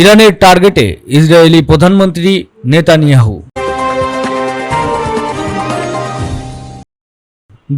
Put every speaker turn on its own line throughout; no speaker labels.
ইরানের টার্গেটে ইসরায়েলি প্রধানমন্ত্রী নেতানিয়াহু।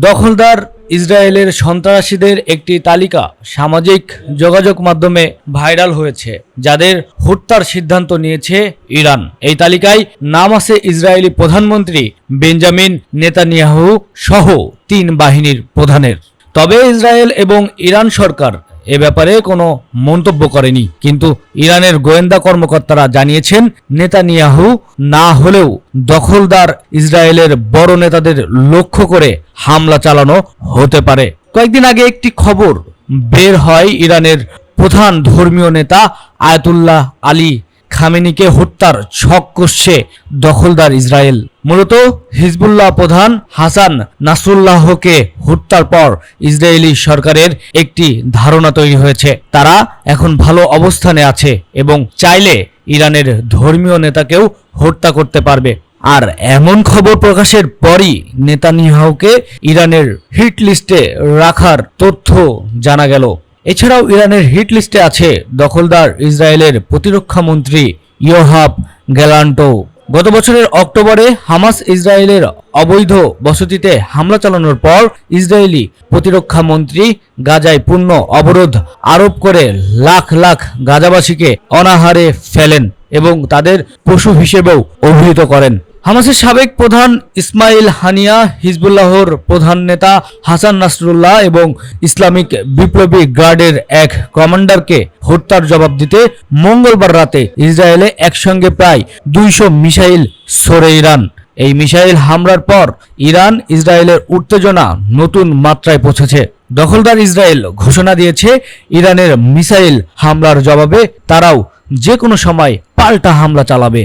দখলদার ইসরায়েলের সন্ত্রাসীদের একটি তালিকা সামাজিক যোগাযোগ মাধ্যমে ভাইরাল হয়েছে, যাদের হত্যার সিদ্ধান্ত নিয়েছে ইরান। এই তালিকায় নাম আছে ইসরায়েলি প্রধানমন্ত্রী বেঞ্জামিন নেতানিয়াহু সহ তিন বাহিনীর প্রধানের। তবে ইসরায়েল এবং ইরান সরকার এ ব্যাপারে কোনো মন্তব্য করেনি। কিন্তু ইরানের গোয়েন্দা কর্মকর্তারা জানিয়েছেন, নেতানিয়াহু না হলেও দখলদার ইসরায়েলের বড় নেতাদের লক্ষ্য করে হামলা চালানো হতে পারে। কয়েকদিন আগে একটি খবর বের হয় ইরানের প্রধান ধর্মীয় নেতা আয়াতুল্লাহ আলী খামেনিকে হত্যার ছক কষছে দখলদার ইসরায়েল। মূলত হিজবুল্লাহ প্রধান হাসান নাসরুল্লাহকে হত্যার পর ইসরায়েলি সরকারের একটি ধারণা তৈরি হয়েছে। তারা এখন ভালো অবস্থানে আছে এবং চাইলে ইরানের ধর্মীয় নেতাকেও হত্যা করতে পারবে। আর এমন খবর প্রকাশের পরই নেতানিয়াহুকে ইরানের হিট লিস্টে রাখার তথ্য জানা গেল। এছাড়াও ইরানের হিট লিস্টে আছে দখলদার ইসরায়েলের প্রতিরক্ষা মন্ত্রী ইয়োহাব গ্যালান্টো। গত বছরের অক্টোবরে হামাস ইসরায়েলের অবৈধ বসতিতে হামলা চালানোর পর ইসরায়েলি প্রতিরক্ষা মন্ত্রী গাজায় পূর্ণ অবরোধ আরোপ করে লাখ লাখ গাজাবাসীকে অনাহারে ফেলেন এবং তাদের পশু হিসেবেও অভিহিত করেন। হামাসের সাবেক প্রধান ইসমাইল হানিয়া, হিজবুল্লাহর প্রধান নেতা হাসান নাসরুল্লাহ এবং ইসলামিক বিপ্লবী গার্ডের এক কমান্ডারকে হত্যার জবাব দিতে মঙ্গলবার রাতে ইসরায়েলে একসঙ্গে প্রায় দুইশো মিসাইল সরে ইরান। এই মিসাইল হামলার পর ইরান ইসরায়েলের উত্তেজনা নতুন মাত্রায় পৌঁছেছে। দখলদার ইসরায়েল ঘোষণা দিয়েছে, ইরানের মিসাইল হামলার জবাবে তারাও যে কোনো সময় পাল্টা হামলা চালাবে।